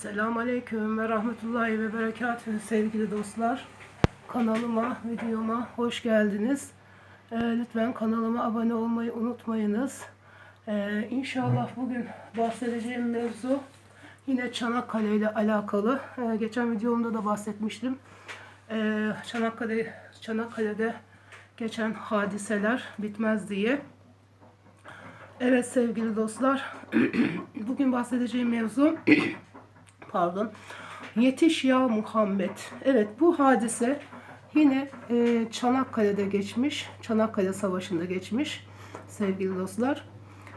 Selamun Aleyküm ve Rahmetullahi ve Berekatühü sevgili dostlar. Kanalıma, videoma hoş geldiniz. Ee, lütfen kanalıma abone olmayı unutmayınız. Ee, inşallah bugün bahsedeceğim mevzu yine Çanakkale ile alakalı. Ee, geçen videomda da bahsetmiştim. Ee, Çanakkale, Çanakkale'de geçen hadiseler bitmez diye. Evet sevgili dostlar, bugün bahsedeceğim mevzu pardon. Yetiş ya Muhammed. Evet bu hadise yine e, Çanakkale'de geçmiş. Çanakkale Savaşı'nda geçmiş sevgili dostlar.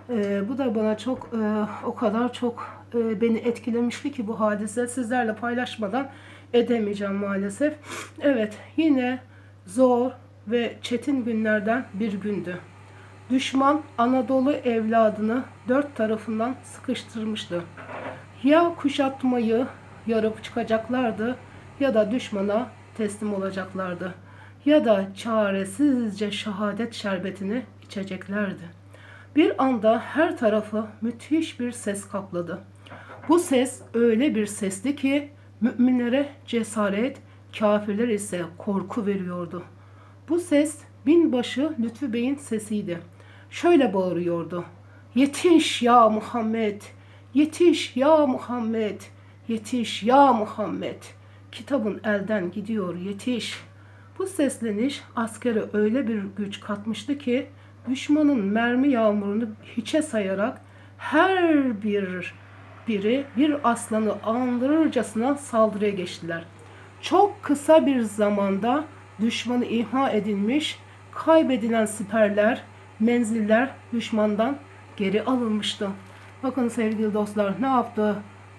E, bu da bana çok e, o kadar çok e, beni etkilemişti ki bu hadise sizlerle paylaşmadan edemeyeceğim maalesef. Evet yine zor ve çetin günlerden bir gündü. Düşman Anadolu evladını dört tarafından sıkıştırmıştı. Ya kuşatmayı yarıp çıkacaklardı ya da düşmana teslim olacaklardı. Ya da çaresizce şehadet şerbetini içeceklerdi. Bir anda her tarafı müthiş bir ses kapladı. Bu ses öyle bir sesti ki müminlere cesaret, kafirler ise korku veriyordu. Bu ses binbaşı Lütfü Bey'in sesiydi. Şöyle bağırıyordu. Yetiş ya Muhammed! Yetiş ya Muhammed! Yetiş ya Muhammed! Kitabın elden gidiyor yetiş. Bu sesleniş askere öyle bir güç katmıştı ki düşmanın mermi yağmurunu hiçe sayarak her bir biri bir aslanı andırırcasına saldırıya geçtiler. Çok kısa bir zamanda düşmanı imha edilmiş, kaybedilen siperler, menziller düşmandan geri alınmıştı. Bakın sevgili dostlar ne yaptı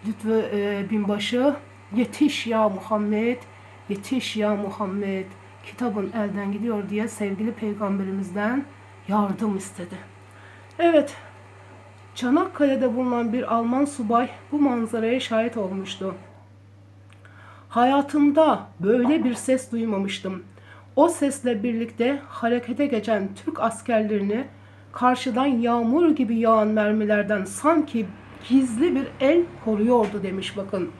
Lütfü e, binbaşı? Yetiş ya Muhammed, yetiş ya Muhammed. Kitabın elden gidiyor diye sevgili peygamberimizden yardım istedi. Evet, Çanakkale'de bulunan bir Alman subay bu manzaraya şahit olmuştu. Hayatımda böyle bir ses duymamıştım. O sesle birlikte harekete geçen Türk askerlerini karşıdan yağmur gibi yağan mermilerden sanki gizli bir el koruyordu demiş bakın.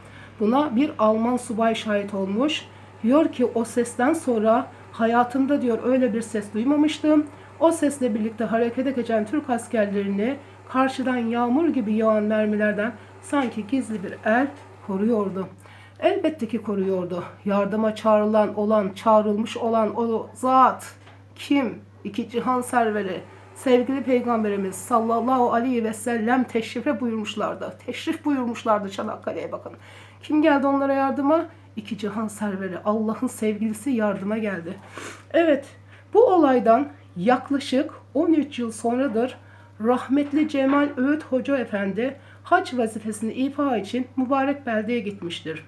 Buna bir Alman subay şahit olmuş. Diyor ki o sesten sonra hayatımda diyor öyle bir ses duymamıştım. O sesle birlikte harekete geçen Türk askerlerini karşıdan yağmur gibi yağan mermilerden sanki gizli bir el koruyordu. Elbette ki koruyordu. Yardıma çağrılan olan, çağrılmış olan o zat kim? İki cihan serveri, sevgili peygamberimiz sallallahu aleyhi ve sellem teşrife buyurmuşlardı. Teşrif buyurmuşlardı Çanakkale'ye bakın. Kim geldi onlara yardıma? İki cihan serveri, Allah'ın sevgilisi yardıma geldi. Evet, bu olaydan yaklaşık 13 yıl sonradır rahmetli Cemal Öğüt Hoca Efendi hac vazifesini ifa için mübarek beldeye gitmiştir.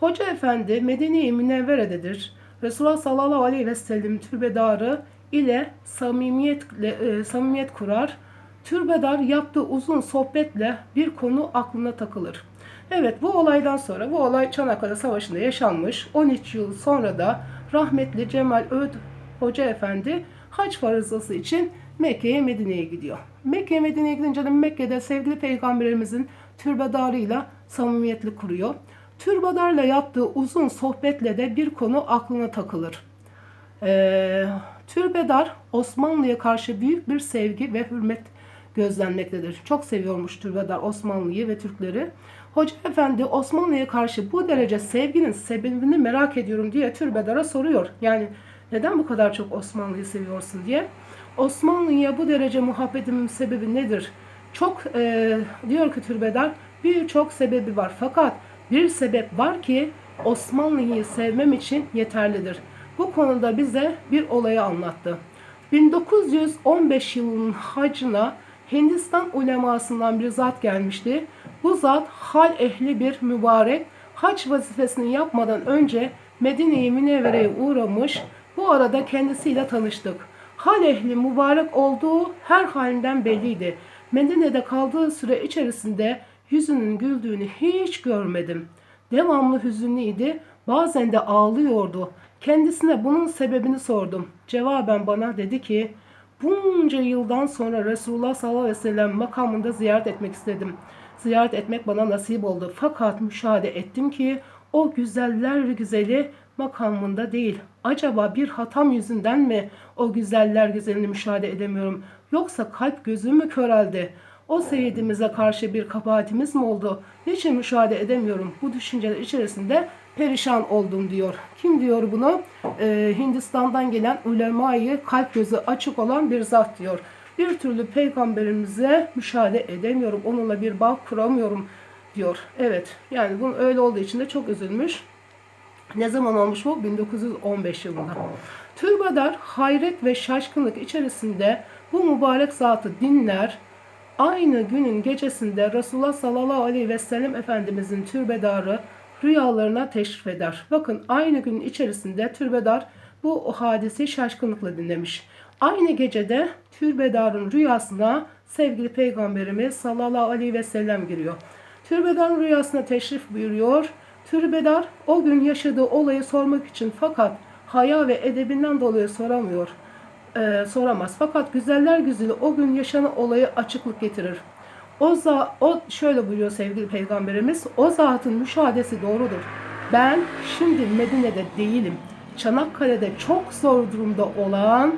Hoca Efendi Medine-i Münevvere'dedir. Resulullah sallallahu aleyhi ve sellem türbedarı ile samimiyetle, e, samimiyet kurar. Türbedar yaptığı uzun sohbetle bir konu aklına takılır. Evet bu olaydan sonra bu olay Çanakkale Savaşı'nda yaşanmış. 13 yıl sonra da rahmetli Cemal Öd Hoca Efendi hac farzası için Mekke'ye Medine'ye gidiyor. Mekke'ye Medine'ye gidince de Mekke'de sevgili peygamberimizin türbedarıyla samimiyetli kuruyor. Türbedarla yaptığı uzun sohbetle de bir konu aklına takılır. Ee, Türbedar Osmanlı'ya karşı büyük bir sevgi ve hürmet gözlenmektedir. Çok seviyormuş Türbedar Osmanlı'yı ve Türkleri. Hoca Efendi Osmanlı'ya karşı bu derece sevginin sebebini merak ediyorum diye Türbedar'a soruyor. Yani neden bu kadar çok Osmanlı'yı seviyorsun diye. Osmanlı'ya bu derece muhabbetimin sebebi nedir? Çok e, diyor ki Türbedar birçok sebebi var. Fakat bir sebep var ki Osmanlı'yı sevmem için yeterlidir. Bu konuda bize bir olayı anlattı. 1915 yılının hacına Hindistan ulemasından bir zat gelmişti. Bu zat hal ehli bir mübarek hac vazifesini yapmadan önce Medine-i Münevvere'ye uğramış. Bu arada kendisiyle tanıştık. Hal ehli mübarek olduğu her halinden belliydi. Medine'de kaldığı süre içerisinde yüzünün güldüğünü hiç görmedim. Devamlı hüzünlüydi, bazen de ağlıyordu. Kendisine bunun sebebini sordum. Cevaben bana dedi ki, bunca yıldan sonra Resulullah sallallahu aleyhi ve sellem makamında ziyaret etmek istedim. ziyaret etmek bana nasip oldu. Fakat müşahede ettim ki o güzeller güzeli makamında değil. Acaba bir hatam yüzünden mi o güzeller güzelini müşahede edemiyorum? Yoksa kalp gözüm mü köreldi? O seyidimize karşı bir kabahatimiz mi oldu? Niçin müşahede edemiyorum? Bu düşünceler içerisinde perişan oldum diyor. Kim diyor bunu? Ee, Hindistan'dan gelen ulemayı kalp gözü açık olan bir zat diyor. Bir türlü peygamberimize müşahede edemiyorum. Onunla bir bağ kuramıyorum diyor. Evet yani bunun öyle olduğu için de çok üzülmüş. Ne zaman olmuş bu? 1915 yılında. Türbedar hayret ve şaşkınlık içerisinde bu mübarek zatı dinler. Aynı günün gecesinde Resulullah sallallahu aleyhi ve sellem Efendimizin türbedarı rüyalarına teşrif eder. Bakın aynı günün içerisinde türbedar bu hadisi şaşkınlıkla dinlemiş. Aynı gecede türbedarın rüyasına sevgili peygamberimiz sallallahu aleyhi ve sellem giriyor. Türbedarın rüyasına teşrif buyuruyor. Türbedar o gün yaşadığı olayı sormak için fakat haya ve edebinden dolayı soramıyor. Ee, soramaz. Fakat güzeller güzeli o gün yaşanan olayı açıklık getirir. O, za o şöyle buyuruyor sevgili peygamberimiz. O zatın müşahadesi doğrudur. Ben şimdi Medine'de değilim. Çanakkale'de çok zor durumda olan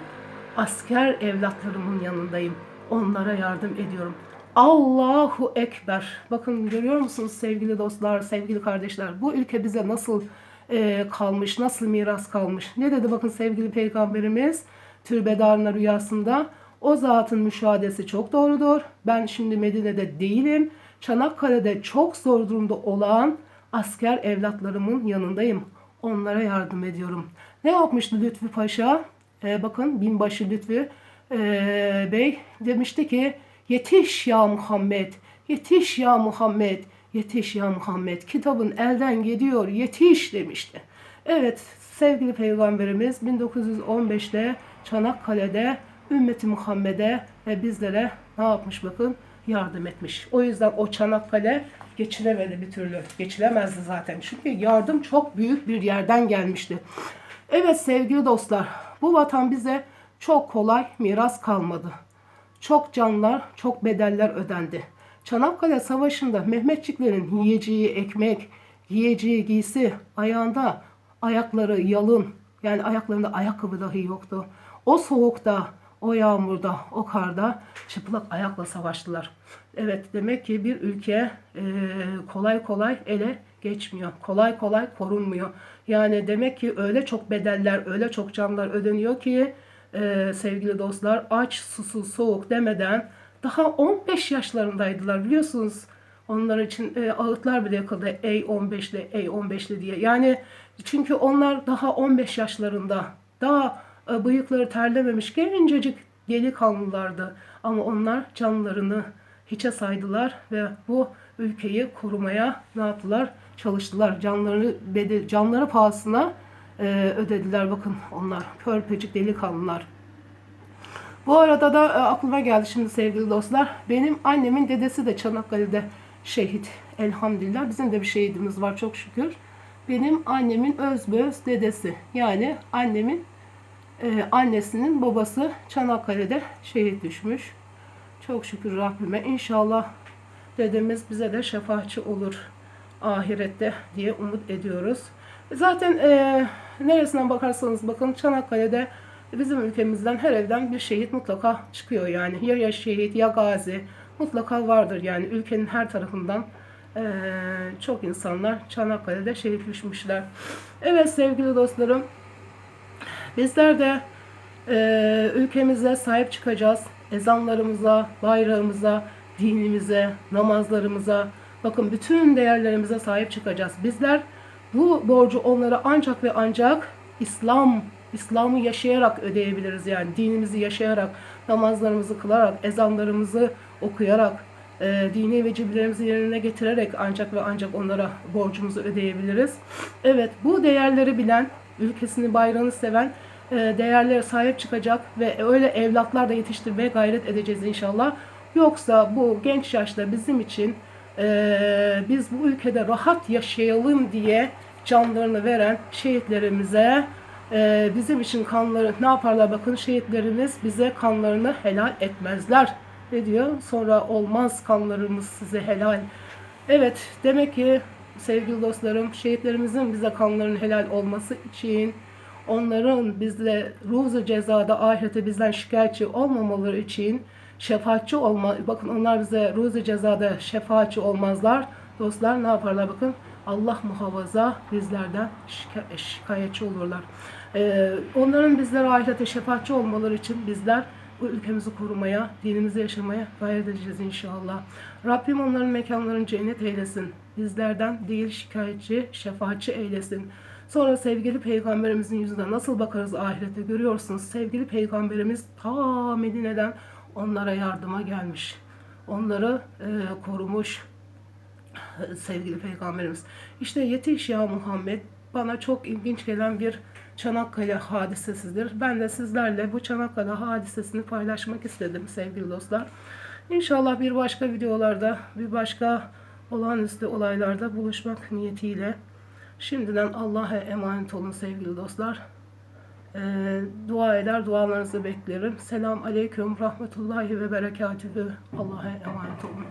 asker evlatlarımın yanındayım. Onlara yardım ediyorum. Allahu Ekber. Bakın görüyor musunuz sevgili dostlar, sevgili kardeşler? Bu ülke bize nasıl e, kalmış, nasıl miras kalmış? Ne dedi bakın sevgili peygamberimiz türbedarına rüyasında? O zatın müşahadesi çok doğrudur. Ben şimdi Medine'de değilim. Çanakkale'de çok zor durumda olan asker evlatlarımın yanındayım. Onlara yardım ediyorum. Ne yapmıştı Lütfü Paşa? Ee, bakın binbaşı Lütfü ee, Bey demişti ki yetiş ya Muhammed, yetiş ya Muhammed, yetiş ya Muhammed. Kitabın elden gidiyor, yetiş demişti. Evet sevgili peygamberimiz 1915'te Çanakkale'de ümmeti Muhammed'e ve bizlere ne yapmış bakın yardım etmiş. O yüzden o Çanakkale geçilemedi bir türlü. Geçilemezdi zaten. Çünkü yardım çok büyük bir yerden gelmişti. Evet sevgili dostlar, bu vatan bize çok kolay miras kalmadı. Çok canlar, çok bedeller ödendi. Çanakkale Savaşı'nda Mehmetçiklerin yiyeceği ekmek, giyeceği giysi, ayağında ayakları yalın, yani ayaklarında ayakkabı dahi yoktu. O soğukta, o yağmurda, o karda çıplak ayakla savaştılar. Evet demek ki bir ülke e, kolay kolay ele geçmiyor. Kolay kolay korunmuyor. Yani demek ki öyle çok bedeller, öyle çok canlar ödeniyor ki e, sevgili dostlar aç, susuz, soğuk demeden daha 15 yaşlarındaydılar biliyorsunuz. Onlar için e, ağıtlar bile yakıldı. Ey 15'li, ey 15'li diye. Yani çünkü onlar daha 15 yaşlarında. Daha bıyıkları terlememiş gencecik delikanlılardı. Ama onlar canlarını hiçe saydılar ve bu ülkeyi korumaya ne yaptılar? Çalıştılar. Canlarını bedel, canları pahasına e, ödediler. Bakın onlar körpecik delikanlılar. Bu arada da e, aklıma geldi şimdi sevgili dostlar. Benim annemin dedesi de Çanakkale'de şehit. Elhamdülillah. Bizim de bir şehidimiz var çok şükür. Benim annemin özböz dedesi. Yani annemin e, annesinin babası Çanakkale'de şehit düşmüş. Çok şükür Rabbime. İnşallah dedemiz bize de şefaatçi olur ahirette diye umut ediyoruz. Zaten e, neresinden bakarsanız bakın Çanakkale'de bizim ülkemizden her evden bir şehit mutlaka çıkıyor yani. Ya ya şehit ya gazi mutlaka vardır yani ülkenin her tarafından e, çok insanlar Çanakkale'de şehit düşmüşler. Evet sevgili dostlarım bizler de e, ülkemize sahip çıkacağız. Ezanlarımıza, bayrağımıza, dinimize, namazlarımıza, bakın bütün değerlerimize sahip çıkacağız. Bizler bu borcu onlara ancak ve ancak İslam, İslam'ı yaşayarak ödeyebiliriz. Yani dinimizi yaşayarak, namazlarımızı kılarak, ezanlarımızı okuyarak, e, dini veciblerimizi yerine getirerek ancak ve ancak onlara borcumuzu ödeyebiliriz. Evet bu değerleri bilen, ülkesini, bayrağını seven e, değerlere sahip çıkacak ve öyle evlatlar da yetiştirmeye gayret edeceğiz inşallah. Yoksa bu genç yaşta bizim için e, biz bu ülkede rahat yaşayalım diye canlarını veren şehitlerimize e, bizim için kanları ne yaparlar bakın şehitlerimiz bize kanlarını helal etmezler Ne diyor? Sonra olmaz kanlarımız size helal. Evet, demek ki sevgili dostlarım, şehitlerimizin bize kanların helal olması için onların bizle ruzu cezada ahirete bizden şikayetçi olmamaları için şefaatçi olma bakın onlar bize ruzu cezada şefaatçi olmazlar. Dostlar ne yaparlar bakın Allah muhafaza bizlerden şika- şikayetçi olurlar. Ee, onların bizlere ahirete şefaatçi olmaları için bizler ülkemizi korumaya, dinimizi yaşamaya gayret edeceğiz inşallah. Rabbim onların mekanlarını cennet eylesin. Bizlerden değil şikayetçi, şefaatçi eylesin. Sonra sevgili peygamberimizin yüzüne nasıl bakarız ahirete görüyorsunuz. Sevgili peygamberimiz ta Medine'den onlara yardıma gelmiş. Onları e, korumuş sevgili peygamberimiz. İşte yetiş ya Muhammed bana çok ilginç gelen bir Çanakkale hadisesidir. Ben de sizlerle bu Çanakkale hadisesini paylaşmak istedim sevgili dostlar. İnşallah bir başka videolarda, bir başka olağanüstü olaylarda buluşmak niyetiyle şimdiden Allah'a emanet olun sevgili dostlar. Ee, dua eder, dualarınızı beklerim. Selam aleyküm, rahmetullahi ve berekatühü. Allah'a emanet olun.